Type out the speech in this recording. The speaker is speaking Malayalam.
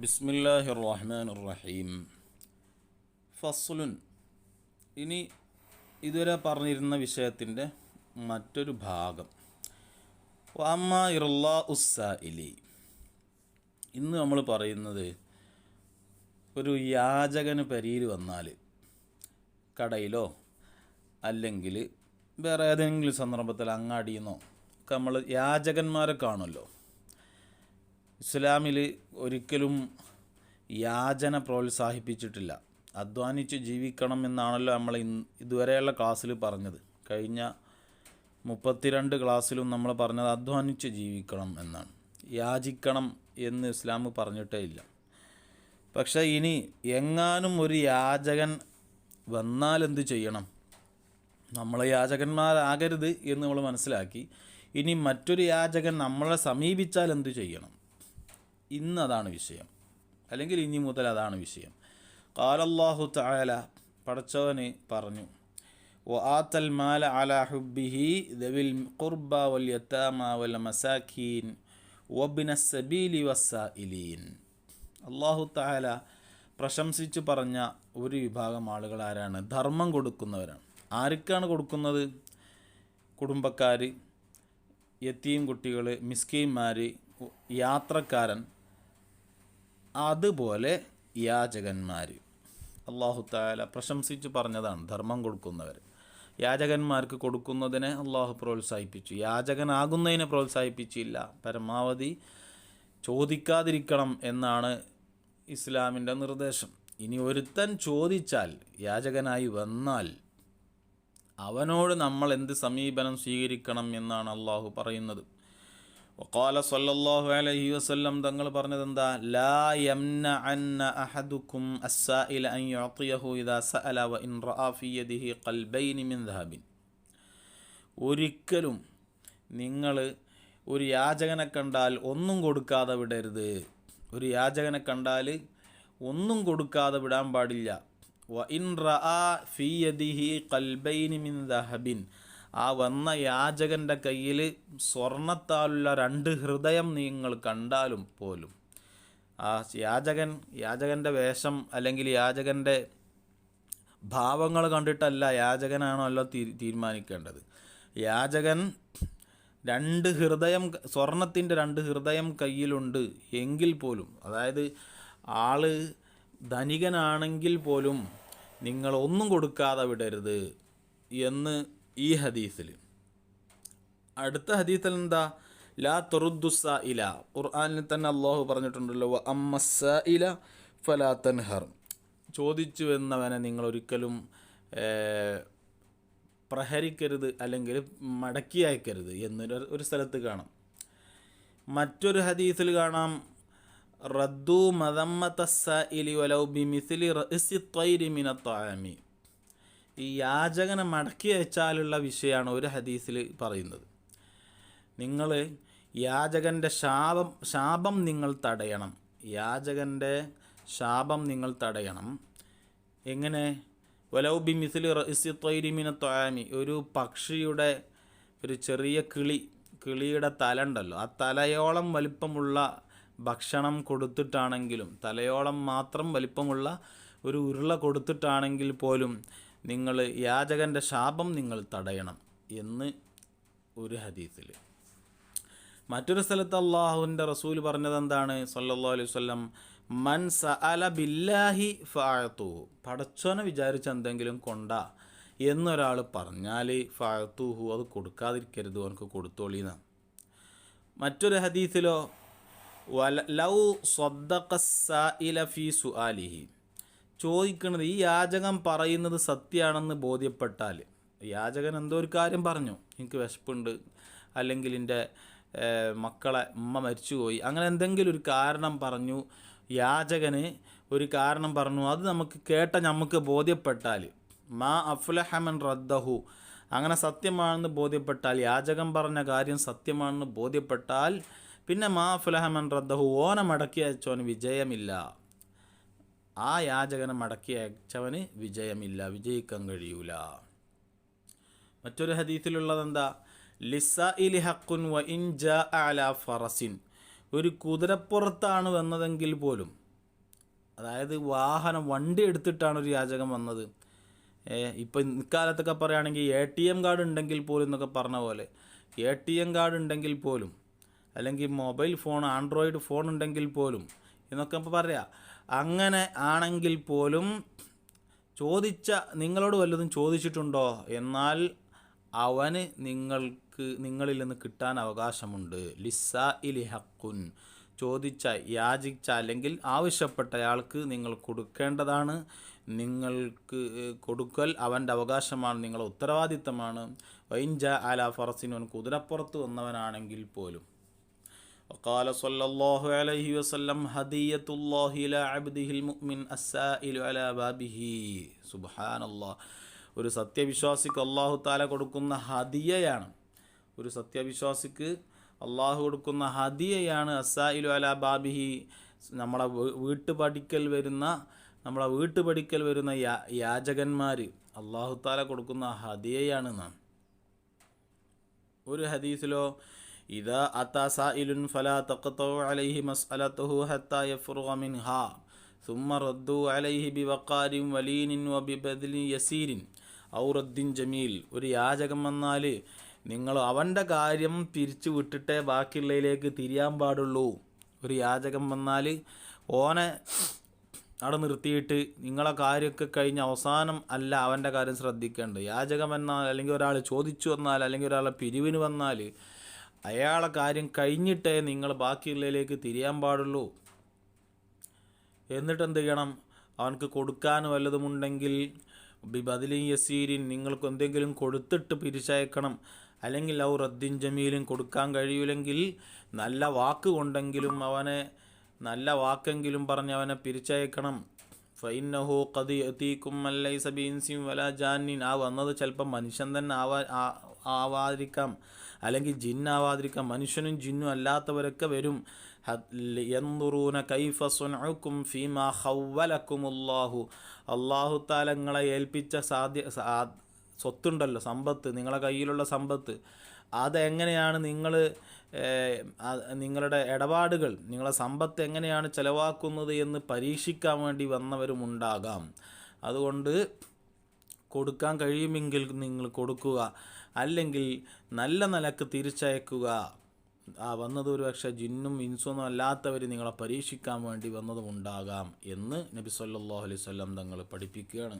ബിസ്മില്ലാഹി റഹ്മാൻ റഹീം ഫസ്ലുൻ. ഇനി ഇതുവരെ പറഞ്ഞിരുന്ന വിഷയത്തിന്റെ മറ്റൊരു ഭാഗം. അമ്മ ഇറുല്ലാ ഉസ്സായിലി ഇന്ന് നമ്മൾ പറയുന്നത് ഒരു യാചകന് പരീര് വന്നാൽ കടയിലോ അല്ലെങ്കിൽ വേറെ ഏതെങ്കിലും സന്ദർഭത്തിൽ അങ്ങാടിയെന്നോ നമ്മൾ യാചകന്മാരെ കാണുമല്ലോ. ഇസ്ലാമിൽ ഒരിക്കലും യാചന പ്രോത്സാഹിപ്പിച്ചിട്ടില്ല. അധ്വാനിച്ച് ജീവിക്കണം എന്നാണല്ലോ നമ്മൾ ഇതുവരെയുള്ള ക്ലാസ്സിൽ പറഞ്ഞത്. കഴിഞ്ഞ മുപ്പത്തിരണ്ട് ക്ലാസ്സിലും നമ്മൾ പറഞ്ഞത് അധ്വാനിച്ച് ജീവിക്കണം എന്നാണ്. യാചിക്കണം എന്ന് ഇസ്ലാം പറഞ്ഞിട്ടേ ഇല്ല. പക്ഷേ ഇനി എങ്ങാനും ഒരു യാചകൻ വന്നാൽ എന്ത് ചെയ്യണം? നമ്മൾ യാചകന്മാരാകരുത് എന്ന് നമ്മൾ മനസ്സിലാക്കി ഇനി മറ്റൊരു യാചകൻ നമ്മളെ സമീപിച്ചാൽ എന്ത് ചെയ്യണം ഇന്ന് അതാണ് വിഷയം അല്ലെങ്കിൽ ഇനി മുതൽ അതാണ് വിഷയം കാലല്ലാഹു തആല പടച്ചവന് പറഞ്ഞു وآت المال على حبه ذوي القربى واليتامى والمساكين وابن السبيل والسائلين അള്ളാഹു താല പ്രശംസിച്ച് പറഞ്ഞ ഒരു വിഭാഗം ആളുകൾ ആരാണ് ധർമ്മം കൊടുക്കുന്നവരാണ് ആർക്കാണ് കൊടുക്കുന്നത് കുടുംബക്കാർ യത്തീം കുട്ടികൾ മിസ്കീന്മാർ യാത്രക്കാരൻ അതുപോലെ യാചകന്മാർ അള്ളാഹു താല പ്രശംസിച്ച് പറഞ്ഞതാണ് ധർമ്മം കൊടുക്കുന്നവർ യാചകന്മാർക്ക് കൊടുക്കുന്നതിനെ അള്ളാഹു പ്രോത്സാഹിപ്പിച്ചു. യാചകനാകുന്നതിനെ പ്രോത്സാഹിപ്പിച്ചില്ല. പരമാവധി ചോദിക്കാതിരിക്കണം എന്നാണ് ഇസ്ലാമിന്റെ നിർദ്ദേശം. ഇനി ഒരുത്തൻ ചോദിച്ചാൽ യാചകനായി വന്നാൽ അവനോട് നമ്മൾ എന്ത് സമീപനം സ്വീകരിക്കണം എന്നാണ് അള്ളാഹു പറയുന്നത്. വക്കാല സല്ലല്ലാഹു അലൈഹി വസല്ലം തങ്ങൾ പറഞ്ഞത് എന്താ ലാ അഹദുക്കും അൻ ഇദാ സഅല വ ഇൻ ഖൽബൈനി മിൻ ഒരിക്കലും നിങ്ങൾ ഒരു യാചകനെ കണ്ടാൽ ഒന്നും കൊടുക്കാതെ വിടരുത്. ഒരു യാചകനെ കണ്ടാൽ ഒന്നും കൊടുക്കാതെ വിടാൻ പാടില്ല. മിൻ ദഹബിൻ. ആ വന്ന യാചകന്റെ കയ്യിൽ സ്വർണത്താലുള്ള രണ്ട് ഹൃദയം നിങ്ങൾ കണ്ടാലും പോലും. ആ യാചകൻ യാചകന്റെ വേഷം അല്ലെങ്കിൽ യാചകന്റെ ഭാവങ്ങൾ കണ്ടിട്ടല്ല യാചകനാണല്ലോ തീരുമാനിക്കേണ്ടത്. യാചകൻ രണ്ട് ഹൃദയം സ്വർണത്തിന്റെ രണ്ട് ഹൃദയം കയ്യിലുണ്ട് എങ്കിൽ പോലും. അതായത് ആൾ ധനികനാണെങ്കിൽ പോലും നിങ്ങൾ ഒന്നും കൊടുക്കാതെ വിടരുത് എന്ന് ഈ ഹദീസിൽ അടുത്ത ഹദീസിൽ എന്താ? ലാ തൊറുദ്ദുസ ഇല ഖുർആാനിൽ തന്നെ അള്ളാഹു പറഞ്ഞിട്ടുണ്ടല്ലോ അമ്മസ ഇല ഫലാ തൻഹർ. ചോദിച്ചു എന്നവനെ നിങ്ങൾ ഒരിക്കലും പ്രഹരിക്കരുത് അല്ലെങ്കിൽ മടക്കി അയക്കരുത് എന്നൊരു ഒരു സ്ഥലത്ത് കാണാം. മറ്റൊരു ഹദീസിൽ കാണാം റദ്ദു മദമ്മത്തസ്സഇലി വലൗ ബിമിസിലി റഇസി ത്വൈരി മിനത്താമി ഈ യാചകനെ മടക്കി അയച്ചാലുള്ള വിഷയമാണ് ഒരു ഹദീസിൽ പറയുന്നത്. നിങ്ങൾ യാചകന്റെ ശാപം ശാപം നിങ്ങൾ തടയണം. യാചകന്റെ ശാപം നിങ്ങൾ തടയണം. എങ്ങനെ? വലൗ ബി മിസിൽ റഇസിത്വൈരിമിന ത്വാമി. ഒരു പക്ഷിയുടെ ഒരു ചെറിയ കിളി കിളിയുടെ തല ഉണ്ടല്ലോ. ആ തലയോളം വലിപ്പമുള്ള ഭക്ഷണം കൊടുത്തിട്ടാണെങ്കിലും തലയോളം മാത്രം വലിപ്പമുള്ള ഒരു ഉരുള കൊടുത്തിട്ടാണെങ്കിൽ പോലും നിങ്ങൾ യാചകന്റെ ശാപം നിങ്ങൾ തടയണം എന്ന് ഒരു ഹദീസിൽ മറ്റൊരു സ്ഥലത്ത് അള്ളാഹുവിന്റെ റസൂൽ പറഞ്ഞത് എന്താണ് സല്ലല്ലാഹു അലൈഹി വസല്ലം മൻ സഅല ബില്ലാഹി ഫാഴത്തു പടച്ചോനെ വിചാരിച്ച് എന്തെങ്കിലും കൊണ്ട എന്നൊരാൾ പറഞ്ഞാൽ ഫഅത്തുഹു അത് കൊടുക്കാതിരിക്കരുത് അവനക്ക് കൊടുത്തോളീന്ന്. മറ്റൊരു ഹദീസിലോ ലൗ ഫി സുആലിഹി. ചോദിക്കുന്നത് ഈ യാചകൻ പറയുന്നത് സത്യമാണെന്ന് ബോധ്യപ്പെട്ടാൽ യാചകൻ എന്തോ ഒരു കാര്യം പറഞ്ഞു. എനിക്ക് വിശപ്പുണ്ട്. അല്ലെങ്കിൽ എന്റെ മക്കളെ ഉമ്മ മരിച്ചുപോയി. അങ്ങനെ എന്തെങ്കിലും ഒരു കാരണം പറഞ്ഞു. യാചകന് ഒരു കാരണം പറഞ്ഞു. അത് നമുക്ക് കേട്ട നമുക്ക് ബോധ്യപ്പെട്ടാൽ മാ അഫ്ലഹമൻ റദ്ദഹു. അങ്ങനെ സത്യമാണെന്ന് ബോധ്യപ്പെട്ടാൽ യാചകൻ പറഞ്ഞ കാര്യം സത്യമാണെന്ന് ബോധ്യപ്പെട്ടാൽ പിന്നെ മാ ഫുലഹമൻ റദ്ദഹു ഓനെ മടക്കി അയച്ചവന് വിജയമില്ല. ആ യാചകനെ മടക്കി അയച്ചവന് വിജയമില്ല വിജയിക്കാൻ കഴിയൂല. മറ്റൊരു ഹദീസിലുള്ളത് എന്താ ലിസഇലി ഹക്കുൻ വ ഇൻ ജാ അല ഫറസിൻ. ഒരു കുതിരപ്പുറത്താണ് വന്നതെങ്കിൽ പോലും അതായത് വാഹനം വണ്ടി എടുത്തിട്ടാണ് ഒരു യാചകം വന്നത്. ഇപ്പം ഇക്കാലത്തൊക്കെ പറയുകയാണെങ്കിൽ എ ടി എം കാർഡ് ഉണ്ടെങ്കിൽ പോലും എന്നൊക്കെ പറഞ്ഞ പോലെ എ ടി എം കാർഡ് ഉണ്ടെങ്കിൽ പോലും അല്ലെങ്കിൽ മൊബൈൽ ഫോൺ ആൻഡ്രോയിഡ് ഫോൺ ഉണ്ടെങ്കിൽ പോലും എന്നൊക്കെ ഇപ്പോൾ പറയാം. അങ്ങനെ ആണെങ്കിൽ പോലും ചോദിച്ച നിങ്ങളോട് വല്ലതും ചോദിച്ചിട്ടുണ്ടോ? എന്നാൽ അവന് നിങ്ങൾക്ക് നിങ്ങളിൽ നിന്ന് കിട്ടാൻ അവകാശമുണ്ട്. ലിസ ഇലി ഹക്കുൻ ചോദിച്ച യാചിച്ച അല്ലെങ്കിൽ ആവശ്യപ്പെട്ടയാൾക്ക് നിങ്ങൾ കൊടുക്കേണ്ടതാണ്. നിങ്ങൾക്ക് കൊടുക്കൽ അവന്റെ അവകാശമാണ് നിങ്ങളുടെ ഉത്തരവാദിത്തമാണ്. വൈൻജ അല ഫറസിനോൻ കുതിരപ്പുറത്ത് വന്നവനാണെങ്കിൽ പോലും. وقال صلى الله عليه وسلم هدية الله إلى عبده المؤمن السائل على بابه سبحان الله ഒരു സത്യവിശ്വാസിക്ക് അള്ളാഹു താല കൊടുക്കുന്ന ഹദിയയാണ് ഒരു സത്യവിശ്വാസിക്ക് അള്ളാഹു കൊടുക്കുന്ന ഹദിയയാണ് അസായിലു അല ബാബിഹി നമ്മളെ വീട്ടുപടിക്കൽ വരുന്ന നമ്മളെ വീട്ടുപടിക്കൽ വരുന്ന യാ യാചകന്മാർ അള്ളാഹു താല കൊടുക്കുന്ന ഹദിയയാണ് നാം ഒരു ഹദീസിലോ ഇതാ അത്താ സായിലുൻ ഫലാ തഖ്തഉ അലൈഹി മസ്അലതുഹു ഹത്താ യഫ്റുഗ മിൻഹാ ثم ردوا عليه بوقار ولين وببذل يسير ഔ റദ്ദിൻ ജമീൽ ഒരു യാചകം വന്നാൽ നിങ്ങൾ അവൻ്റെ കാര്യം തിരിച്ചു വിട്ടിട്ടേ ബാക്കിയുള്ളതിലേക്ക് തിരിയാൻ പാടുള്ളൂ ഒരു യാചകം വന്നാൽ ഓനെ അവിടെ നിർത്തിയിട്ട് നിങ്ങളെ കാര്യമൊക്കെ കഴിഞ്ഞ് അവസാനം അല്ല അവൻ്റെ കാര്യം ശ്രദ്ധിക്കേണ്ടത് യാചകം എന്നാൽ അല്ലെങ്കിൽ ഒരാൾ ചോദിച്ചു വന്നാൽ അല്ലെങ്കിൽ ഒരാളെ പിരിവിന് വന്നാൽ അയാളെ കാര്യം കഴിഞ്ഞിട്ടേ നിങ്ങൾ ബാക്കിയുള്ളതിലേക്ക് തിരിയാൻ പാടുള്ളൂ. എന്നിട്ട് എന്ത് ചെയ്യണം? അവനക്ക് കൊടുക്കാൻ വല്ലതുമുണ്ടെങ്കിൽ ബദലി യസീരിൻ നിങ്ങൾക്ക് എന്തെങ്കിലും കൊടുത്തിട്ട് പിരിച്ചയക്കണം. അല്ലെങ്കിൽ ഔ റദ്ദിൻ ജമീലും കൊടുക്കാൻ കഴിയൂലെങ്കിൽ നല്ല വാക്ക് കൊണ്ടെങ്കിലും അവനെ നല്ല വാക്കെങ്കിലും പറഞ്ഞ് അവനെ പിരിച്ചയക്കണം. ഫൈനഹു കതി എത്തീക്കും അല്ലൈ സബീൻസിയും വല ജാനിൻ. ആ വന്നത് ചിലപ്പോൾ മനുഷ്യൻ തന്നെ ആവാ ആവാതിരിക്കാം. അല്ലെങ്കിൽ ജിന്നാവാതിരിക്കാം മനുഷ്യനും ജിന്നും അല്ലാത്തവരൊക്കെ വരും. എന്തുറൂന കൈഫ സുനക്കും ഫീമ ഹൗവലക്കുമുല്ലാഹു അള്ളാഹു താലങ്ങളെ ഏൽപ്പിച്ച സാധ്യ സ്വത്തുണ്ടല്ലോ സമ്പത്ത് നിങ്ങളെ കയ്യിലുള്ള സമ്പത്ത്. അതെങ്ങനെയാണ് നിങ്ങൾ നിങ്ങളുടെ ഇടപാടുകൾ നിങ്ങളെ സമ്പത്ത് എങ്ങനെയാണ് ചിലവാക്കുന്നത് എന്ന് പരീക്ഷിക്കാൻ വേണ്ടി വന്നവരുമുണ്ടാകാം. അതുകൊണ്ട് കൊടുക്കാൻ കഴിയുമെങ്കിൽ നിങ്ങൾ കൊടുക്കുക. അല്ലെങ്കിൽ നല്ല നിലയ്ക്ക് തിരിച്ചയക്കുക. ആ വന്നത് ഒരു പക്ഷേ ജിന്നും ഇൻസൊന്നും അല്ലാത്തവർ നിങ്ങളെ പരീക്ഷിക്കാൻ വേണ്ടി വന്നതും ഉണ്ടാകാം എന്ന് നബി സല്ലല്ലാഹു അലൈഹി വസല്ലം തങ്ങൾ പഠിപ്പിക്കുകയാണ്.